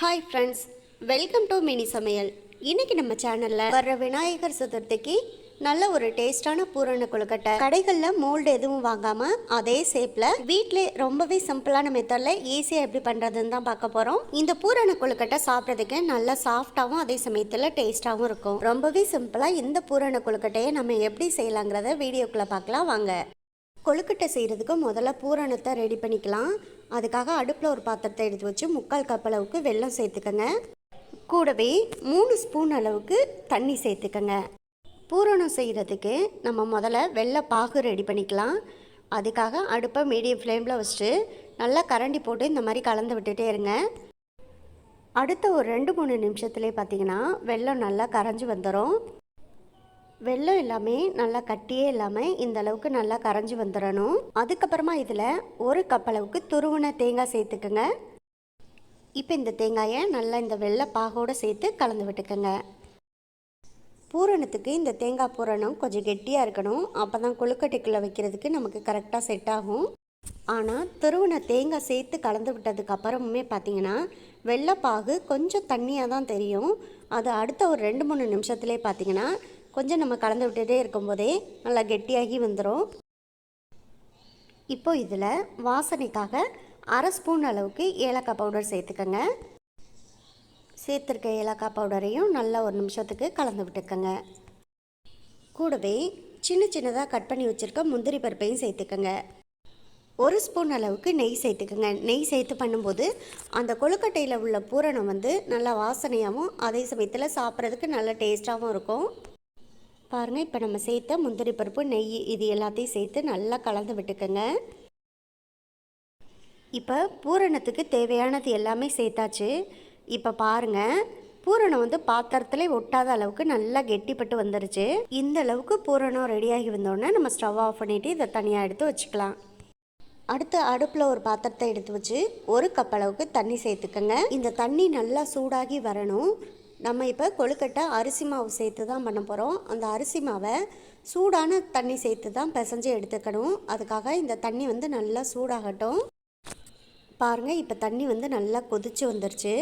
Hi friends welcome to mini Samayal இன்னைக்கு நம்ம சேனலில் வர்ற விநாயகர் சதுர்த்திக்கு நல்ல ஒரு டேஸ்டான பூரண கொழுக்கட்டை. கடைகளில் மோல்டு எதுவும் வாங்காமல் அதே ஷேப்பில் வீட்டிலே ரொம்பவே சிம்பிளான மெத்தடில் ஈஸியாக எப்படி பண்ணுறதுன்னு தான் பார்க்க போகிறோம் இந்த பூரண கொழுக்கட்டை சாப்பிட்றதுக்கு நல்லா சாஃப்டாகவும் அதே சமயத்தில் டேஸ்ட்டாகவும் இருக்கும். ரொம்பவே சிம்பிளாக இந்த பூரண கொழுக்கட்டையை நம்ம எப்படி செய்யலாங்கிறத வீடியோக்குள்ளே பார்க்கலாம் வாங்க. கொழுக்கட்டை செய்கிறதுக்கு முதல்ல பூரணத்தை ரெடி பண்ணிக்கலாம். அதுக்காக அடுப்பில் ஒரு பாத்திரத்தை எடுத்து வச்சு முக்கால் கப் அளவுக்கு வெல்லம் சேர்த்துக்கங்க. கூடவே மூணு ஸ்பூன் அளவுக்கு தண்ணி சேர்த்துக்கங்க. பூரணம் செய்கிறதுக்கு நம்ம முதல்ல வெள்ளை பாகு ரெடி பண்ணிக்கலாம். அதுக்காக அடுப்பை மீடியம் ஃப்ளேமில் வச்சுட்டு நல்லா கரண்டி போட்டு இந்த மாதிரி கலந்து விட்டுட்டே இருங்க. அடுத்த ஒரு ரெண்டு மூணு நிமிஷத்துலேயே பார்த்தீங்கன்னா வெல்லம் நல்லா கரைஞ்சி வந்துடும் வெள்ளம் எல்லாமே நல்லா கட்டியே இல்லாமல் இந்த அளவுக்கு நல்லா கரைஞ்சி வந்துடணும். அதுக்கப்புறமா இதில் ஒரு கப் அளவுக்கு துருவின தேங்காய் சேர்த்துக்குங்க. இப்போ இந்த தேங்காயை நல்லா இந்த வெள்ளை பாகோடு சேர்த்து கலந்து விட்டுக்கோங்க. பூரணத்துக்கு இந்த தேங்காய் பூரணம் கொஞ்சம் கெட்டியாக இருக்கணும். அப்போ தான் கொழுக்கட்டைக்குள்ளே வைக்கிறதுக்கு நமக்கு கரெக்டாக செட் ஆகும். ஆனால் துருவின தேங்காய் சேர்த்து கலந்து விட்டதுக்கு அப்புறமுமே பார்த்தீங்கன்னா வெள்ளைப்பாகு கொஞ்சம் தண்ணியாக தான் தெரியும். அது அடுத்த ஒரு ரெண்டு மூணு நிமிஷத்துலேயே பார்த்தீங்கன்னா கொஞ்சம் நம்ம கலந்து விட்டுட்டே இருக்கும்போதே நல்லா கெட்டியாகி வந்துடும் இப்போ இதில் வாசனைக்காக அரை ஸ்பூன் அளவுக்கு ஏலக்காய் பவுடர் சேர்த்துக்கோங்க. சேர்த்துருக்க ஏலக்காய் பவுடரையும் நல்லா ஒரு நிமிஷத்துக்கு கலந்து விட்டுக்கோங்க. கூடவே சின்ன சின்னதாக கட் பண்ணி வச்சுருக்க முந்திரி பருப்பையும் சேர்த்துக்கோங்க. ஒரு ஸ்பூன் அளவுக்கு நெய் சேர்த்துக்கோங்க. நெய் சேர்த்து பண்ணும்போது அந்த கொழுக்கட்டையில் உள்ள பூரணம் வந்து நல்லா வாசனையாகவும் அதே சமயத்தில் சாப்பிட்றதுக்கு நல்ல டேஸ்ட்டாகவும் இருக்கும். பாருங்கள் இப்போ நம்ம சேர்த்த முந்திரி பருப்பு நெய் இது எல்லாத்தையும் சேர்த்து நல்லா கலந்து விட்டுக்கோங்க. இப்போ பூரணத்துக்கு தேவையானது எல்லாமே சேர்த்தாச்சு. இப்போ பாருங்கள் பூரணம் வந்து பாத்திரத்தில் ஒட்டாத அளவுக்கு நல்லா கெட்டிப்பட்டு வந்துருச்சு. இந்த அளவுக்கு பூரணம் ரெடியாகி வந்தோடனே நம்ம ஸ்டவ் ஆஃப் பண்ணிவிட்டு இதை தனியாக எடுத்து வச்சுக்கலாம். அடுத்து அடுப்பில் ஒரு பாத்திரத்தை எடுத்து வச்சு ஒரு கப் அளவுக்கு தண்ணி சேர்த்துக்கோங்க. இந்த தண்ணி நல்லா சூடாகி வரணும். நம்ம இப்போ கொழுக்கட்டை அரிசி மாவு சேர்த்து தான் பண்ண போகிறோம் அந்த அரிசி மாவை சூடான தண்ணி சேர்த்து தான் பிசைஞ்சு எடுத்துக்கணும். அதுக்காக இந்த தண்ணி வந்து நல்லா சூடாகட்டும். பாருங்கள் இப்போ தண்ணி வந்து நல்லா கொதிச்சு வந்துருச்சு.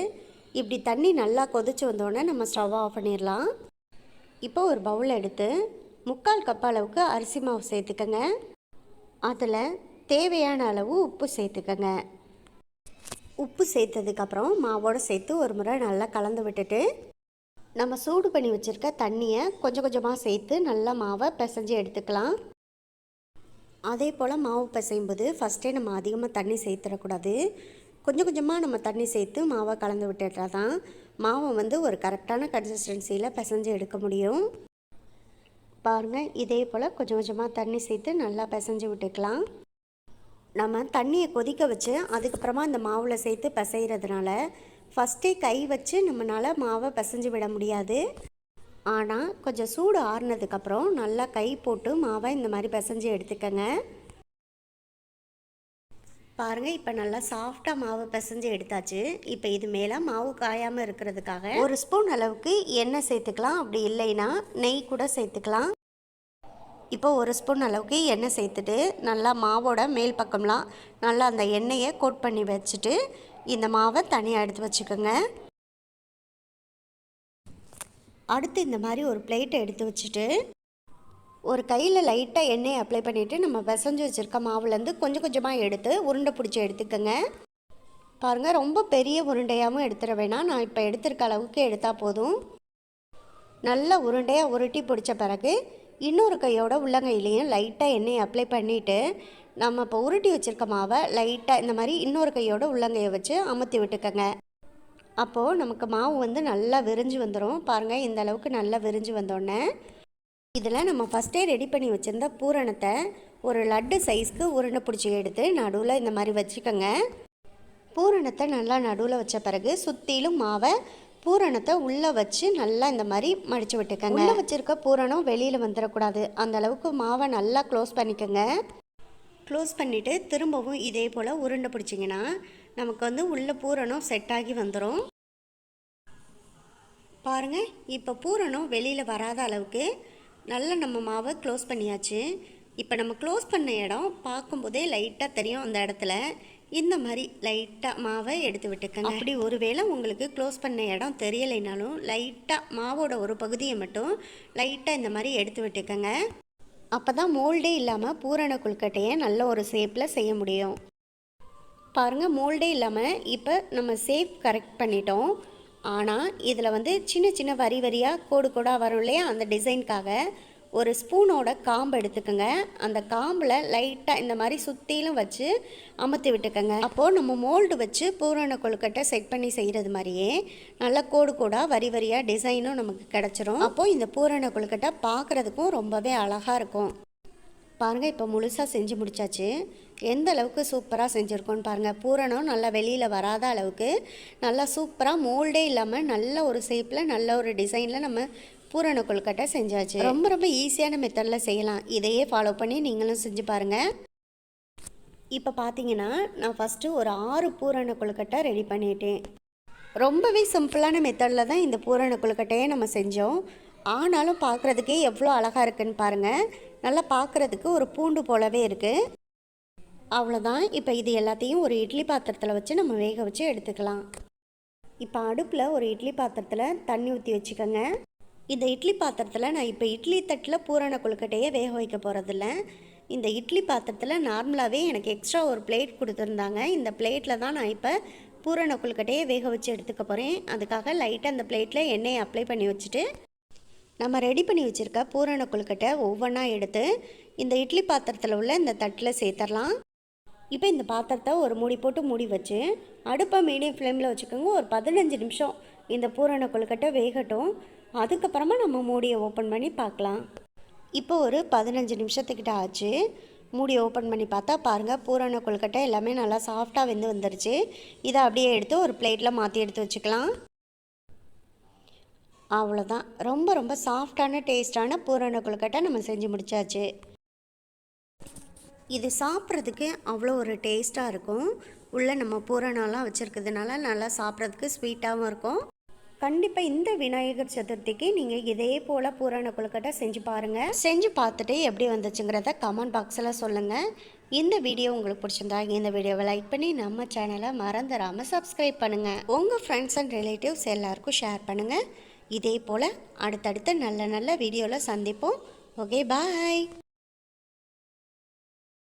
இப்படி தண்ணி நல்லா கொதிச்சு வந்தோடனே நம்ம ஸ்டவ் ஆஃப் பண்ணிடலாம். இப்போ ஒரு பவுல் எடுத்து முக்கால் கப் அளவுக்கு அரிசி மாவு சேர்த்துக்கங்க. அதில் தேவையான அளவு உப்பு சேர்த்துக்கங்க. உப்பு சேர்த்ததுக்கப்புறம் மாவோடு சேர்த்து ஒரு முறை நல்லா கலந்து விட்டுட்டு நம்ம சூடு பண்ணி வச்சுருக்க தண்ணியை கொஞ்சம் கொஞ்சமாக சேர்த்து நல்லா மாவை பிசைஞ்சு எடுத்துக்கலாம். அதே போல் மாவு பிசையும் போது ஃபஸ்ட்டே நம்ம அதிகமாக தண்ணி சேர்த்துடக்கூடாது. கொஞ்சம் கொஞ்சமாக நம்ம தண்ணி சேர்த்து மாவை கலந்து விட்டுட்டா தான் மாவை வந்து ஒரு கரெக்டான கன்சிஸ்டன்சியில் பிசைஞ்சு எடுக்க முடியும். பாருங்கள் இதே போல் கொஞ்சம் கொஞ்சமாக தண்ணி சேர்த்து நல்லா பிசைஞ்சு விட்டுக்கலாம். நம்ம தண்ணியை கொதிக்க வச்சு அதுக்கப்புறமா இந்த மாவில் சேர்த்து பிசைகிறதுனால ஃபஸ்ட்டே கை வச்சு நம்மளால் மாவை பிசைஞ்சு விட முடியாது. ஆனால் கொஞ்சம் சூடு ஆறுனதுக்கப்புறம் நல்லா கை போட்டு மாவை இந்த மாதிரி பிசைஞ்சு எடுத்துக்கங்க. பாருங்கள் இப்போ நல்லா சாஃப்டாக மாவு பிசைஞ்சு எடுத்தாச்சு. இப்போ இது மேலே மாவு காயாமல் இருக்கிறதுக்காக ஒரு ஸ்பூன் அளவுக்கு எண்ணெய் சேர்த்துக்கலாம். அப்படி இல்லைன்னா நெய் கூட சேர்த்துக்கலாம். இப்போ ஒரு ஸ்பூன் அளவுக்கு எண்ணெய் சேர்த்துட்டு நல்லா மாவோட மேல் பக்கம்லாம் நல்லா அந்த எண்ணெயை கோட் பண்ணி வச்சுட்டு இந்த மாவை தனியாக எடுத்து வச்சுக்கோங்க. அடுத்து இந்த மாதிரி ஒரு பிளேட்டை எடுத்து வச்சுட்டு ஒரு கையில் லைட்டாக எண்ணெயை அப்ளை பண்ணிவிட்டு நம்ம பிசைஞ்சு வச்சுருக்க மாவுலேருந்து கொஞ்சம் கொஞ்சமாக எடுத்து உருண்டை பிடிச்சி எடுத்துக்கோங்க. பாருங்கள் ரொம்ப பெரிய உருண்டையாகவும் எடுத்துட வேணாம். நான் இப்போ எடுத்திருக்க அளவுக்கு எடுத்தால் போதும். நல்ல உருண்டையாக உருட்டி பிடிச்ச பிறகு இன்னொரு கையோட உள்ளங்கையிலையும் லைட்டாக எண்ணெயை அப்ளை பண்ணிவிட்டு நம்ம இப்போ உருட்டி வச்சுருக்க மாவை லைட்டாக இந்த மாதிரி இன்னொரு கையோட உள்ளங்கையை வச்சு அமுத்தி விட்டுக்கங்க. அப்போது நமக்கு மாவு வந்து நல்லா விரிஞ்சு வந்துடும் பாருங்கள் இந்த அளவுக்கு நல்லா விரிஞ்சு வந்தோடனே இதில் நம்ம ஃபஸ்ட்டே ரெடி பண்ணி வச்சுருந்த பூரணத்தை ஒரு லட்டு சைஸ்க்கு உருண்டை பிடிச்சி எடுத்து நடுவில் இந்த மாதிரி வச்சுக்கோங்க. பூரணத்தை நல்லா நடுவில் வச்ச பிறகு சுற்றிலும் மாவை பூரணத்தை உள்ளே வச்சு நல்லா இந்த மாதிரி மடித்து விட்டுக்கோங்க. உள்ளே வச்சுருக்க பூரணம் வெளியில் வந்துடக்கூடாது அந்த அளவுக்கு மாவை நல்லா க்ளோஸ் பண்ணிக்கோங்க. க்ளோஸ் பண்ணிவிட்டு திரும்பவும் இதே போல் உருண்டை பிடிச்சிங்கன்னா நமக்கு வந்து உள்ள பூரணம் செட் ஆகி வந்துடும் பாருங்கள் இப்போ பூரணம் வெளியில் வராத அளவுக்கு நல்லா நம்ம மாவை க்ளோஸ் பண்ணியாச்சு. இப்போ நம்ம க்ளோஸ் பண்ண இடம் பார்க்கும்போதே லைட்டாக தெரியும் அந்த இடத்துல. இந்த மாதிரி லைட்டாக மாவை எடுத்து விட்டுக்கங்க. அப்படி. ஒருவேளை உங்களுக்கு க்ளோஸ் பண்ண இடம் தெரியலைனாலும் லைட்டாக மாவோட ஒரு பகுதியை மட்டும் லைட்டாக இந்த மாதிரி எடுத்து விட்டுக்கங்க. அப்போ தான் மோல்டே இல்லாமல் பூரண கொழுக்கட்டையை நல்ல ஒரு ஷேப்பில் செய்ய முடியும். பாருங்கள் மோல்டே இல்லாமல் இப்போ நம்ம ஷேப் கரெக்ட் பண்ணிட்டோம். ஆனால் இதில் வந்து சின்ன சின்ன வரி வரியாக கோடு கோடாக வரும் இல்லையா அந்த டிசைனுக்காக ஒரு ஸ்பூனோட காம்பு எடுத்துக்கோங்க. அந்த காம்பில் லைட்டாக இந்த மாதிரி சுற்றிலும் வச்சு அமர்த்தி விட்டுக்கோங்க. அப்போது நம்ம மோல்டு வச்சு பூரண கொழுக்கட்டை செட் பண்ணி செய்கிறது மாதிரியே நல்லா கோடு கோடாக வரி வரியாக டிசைனும் நமக்கு கிடச்சிரும். அப்போது இந்த பூரண கொழுக்கட்டை பார்க்குறதுக்கும் ரொம்பவே அழகாக இருக்கும். பாருங்கள் இப்போ முழுசாக செஞ்சு முடிச்சாச்சு. எந்த அளவுக்கு சூப்பராக செஞ்சுருக்கோன்னு பாருங்கள் பூரணம் நல்லா வெளியில் வராத அளவுக்கு நல்லா சூப்பராக மோல்டே இல்லாமல் நல்ல ஒரு ஷேப்பில் நல்ல ஒரு டிசைனில் நம்ம பூரண கொழுக்கட்டை செஞ்சாச்சு. ரொம்ப ரொம்ப ஈஸியான மெத்தடில் செய்யலாம். இதையே ஃபாலோ பண்ணி நீங்களும் செஞ்சு பாருங்கள் இப்போ பார்த்தீங்கன்னா நான் ஃபஸ்ட்டு ஒரு ஆறு பூரண கொழுக்கட்டை ரெடி பண்ணிட்டேன். ரொம்பவே சிம்பிளான மெத்தடில் தான் இந்த பூரண கொழுக்கட்டையை நம்ம செஞ்சோம். ஆனாலும் பார்க்குறதுக்கே எவ்வளோ அழகாக இருக்குன்னு பாருங்கள் நல்லா பார்க்குறதுக்கு ஒரு பூண்டு போலவே இருக்குது அவ்வளோதான் இப்போ இது எல்லாத்தையும் ஒரு இட்லி பாத்திரத்தில் வச்சு நம்ம வேக வச்சு எடுத்துக்கலாம். இப்போ அடுப்பில் ஒரு இட்லி பாத்திரத்தில் தண்ணி ஊற்றி வச்சுக்கோங்க. இந்த இட்லி பாத்திரத்தில் நான் இப்போ இட்லி தட்டில் பூரண கொழுக்கட்டையை வேக வைக்க போகிறதில்ல இந்த இட்லி பாத்திரத்தில் நார்மலாகவே எனக்கு எக்ஸ்ட்ரா ஒரு பிளேட் கொடுத்துருந்தாங்க. இந்த பிளேட்டில் தான் நான் இப்போ பூரண கொழுக்கட்டையை வேக வச்சு எடுத்துக்க போகிறேன் அதுக்காக லைட்டாக அந்த பிளேட்டில் எண்ணெயை அப்ளை பண்ணி வச்சுட்டு நம்ம ரெடி பண்ணி வச்சுருக்க பூரண கொழுக்கட்டை ஒவ்வொன்றா எடுத்து இந்த இட்லி பாத்திரத்தில் உள்ள இந்த தட்டில் சேர்த்துடலாம் இப்போ இந்த பாத்திரத்தை ஒரு மூடி போட்டு மூடி வச்சு அடுப்பை மீடியம் ஃப்ளேமில் வச்சுக்கோங்க. ஒரு பதினஞ்சு நிமிஷம் இந்த பூரண கொழுக்கட்டை வேகட்டும். அதுக்கப்புறமா நம்ம மூடியை ஓப்பன் பண்ணி பார்க்கலாம். இப்போ ஒரு பதினஞ்சு நிமிஷத்துக்கிட்ட ஆச்சு. மூடி ஓப்பன் பண்ணி பார்த்தா பாருங்கள் பூரண கொழுக்கட்டை எல்லாமே நல்லா சாஃப்டாக வெந்து வந்துருச்சு. இதை அப்படியே எடுத்து ஒரு பிளேட்டில் மாற்றி எடுத்து வச்சுக்கலாம். அவ்வளோதான் ரொம்ப ரொம்ப சாஃப்டான டேஸ்டான பூரண கொழுக்கட்டை நம்ம செஞ்சு முடிச்சாச்சு. இது சாப்பிட்றதுக்கு அவ்வளோ ஒரு டேஸ்ட்டாக இருக்கும். உள்ளே நம்ம பூரணம்லாம் வச்சுருக்கிறதுனால நல்லா சாப்பிட்றதுக்கு ஸ்வீட்டாகவும் இருக்கும். கண்டிப்பாக இந்த விநாயகர் சதுர்த்திக்கு நீங்கள் இதே போல் பூரண கொழுக்கட்டை செஞ்சு பாருங்கள் செஞ்சு பார்த்துட்டு எப்படி வந்துச்சுங்கிறத கமெண்ட் பாக்ஸில் சொல்லுங்கள் இந்த வீடியோ உங்களுக்கு பிடிச்சிருந்தா இந்த வீடியோவை லைக் பண்ணி நம்ம சேனலை மறந்துடாமல் சப்ஸ்கிரைப் பண்ணுங்கள் உங்கள் ஃப்ரெண்ட்ஸ் அண்ட் ரிலேட்டிவ்ஸ் எல்லாருக்கும் ஷேர் பண்ணுங்கள் இதே போல் அடுத்தடுத்த நல்ல நல்ல வீடியோவில் சந்திப்போம். Okay bye